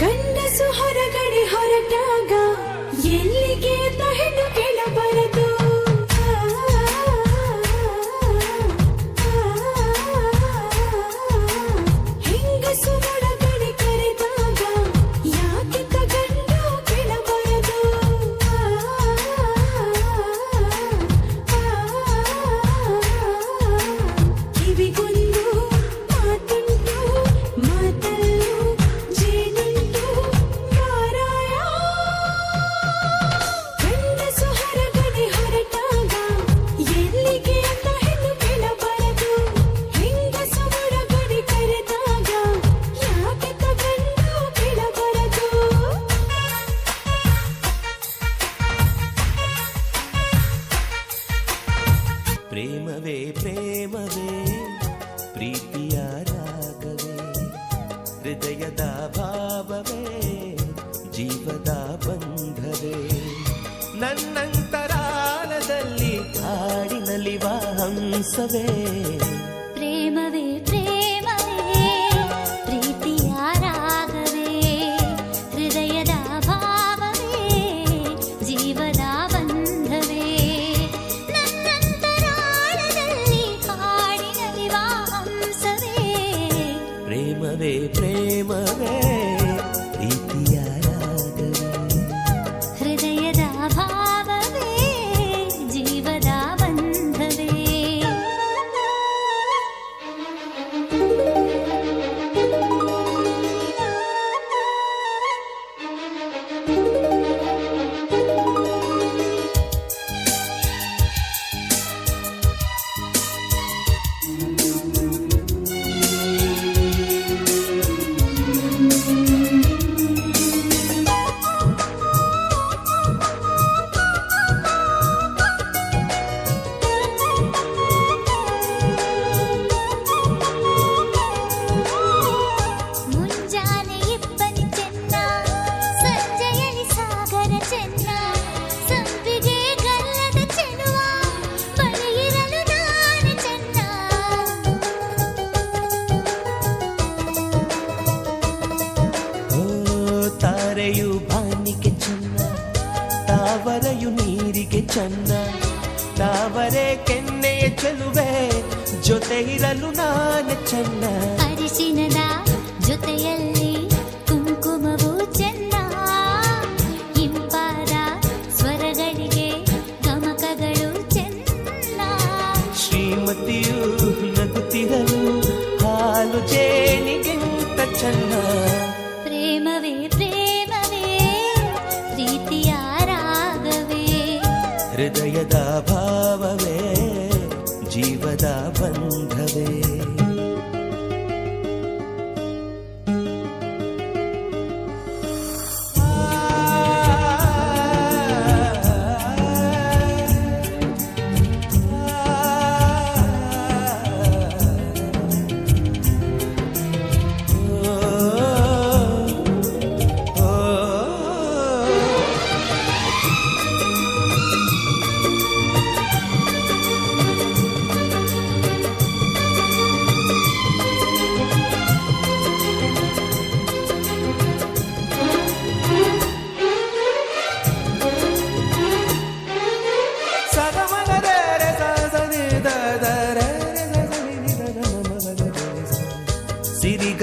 ಗಂಡಸು ಹೊರಗಡೆ ಹೊರಟಾಗ ಎಲ್ಲಿಗೆ ಹೆಣ್ಣು ಕೇಳಬಾರದು? ಹೆಂಗಸು ಒಳಗಡೆ ಕರೆದಾಗ ಯಾಕೆ ಗಂಡ ಕೇಳಬಾರದು? ಕಿವಿಗೊಂದು ಪ್ರೀತಿಯ ರಾಗವೇ ಹೃದಯದ ಭಾವವೇ ಜೀವದ ಬಂಧವೇ. ನನ್ನಂತರಾಲದಲ್ಲಿ ಹಾಡಿನಲಿವ ಹಂಸವೇ ಪ್ರೇಮವೇ ಪ್ರೇಮವೇ ಪ್ರೀತಿಯ ರಾಗವೇ ಹೃದಯದ ಭಾವವೇ ಜೀವದ ಬಂಧವೇ ಮುಂಜಾನೆ ಚೆನ್ನ ತಾವರೆ ಕೆನ್ನೆಯ ಚೆಲುವೆ ಜೊತೆ ಇರಲು ನಾನು ಚೆನ್ನ ಅರಿಶಿನದ ಜೊತೆಯಲ್ಲಿ ಕುಂಕುಮವು ಚೆನ್ನ ಇಂಪಾದ ಸ್ವರಗಳಿಗೆ ಗಮಕಗಳು ಚೆನ್ನ. ಶ್ರೀಮತಿಯು ನಗುತ್ತಿರಲು ಹಾಲು ಜೇನಿಗಿಂತ ಚೆನ್ನ. ಹೃದಯದ ಭಾವವೇ ಜೀವದ ಬಂಧವೇ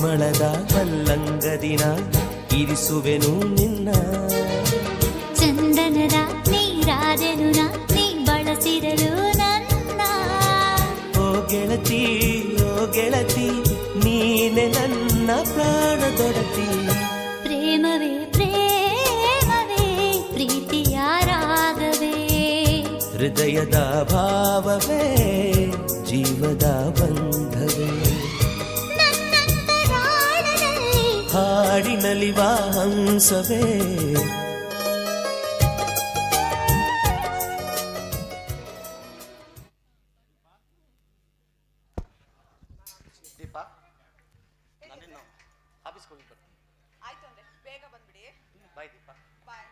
ಪರಿಮಳದ ಮಲ್ಲಂಗದಿನ ಇರಿಸುವೆನು ನಿನ್ನ. ಚಂದನದ ನೀರಾದೆನು ನಾ ಬಳಸಿರಲು ನನ್ನ. ಓ ಗೆಳತಿ ಓ ಗೆಳತಿ ನೀನೆ ನನ್ನ ಪ್ರಾಣದೊಡತಿ ಪ್ರೇಮವೇ ಪ್ರೇಮವೇ ಪ್ರೀತಿಯ ರಾಗವೇ. ಹೃದಯದ ಭಾವವೇ ಜೀವದ ಬಂಧವೇ ನಲಿವ ಹಂಸವೇ ದೀಪ ನಾನಿನ್ನು ಆಫೀಸ್ಗೆ ಹೋಗಿ ಬರ್ತೀನಿ ಆಯ್ತು ಅಂದ್ರೆ ಬೇಗ ಬಂದ್ಬಿಡಿ ಬಾಯ್ ದೀಪ ಬಾಯ್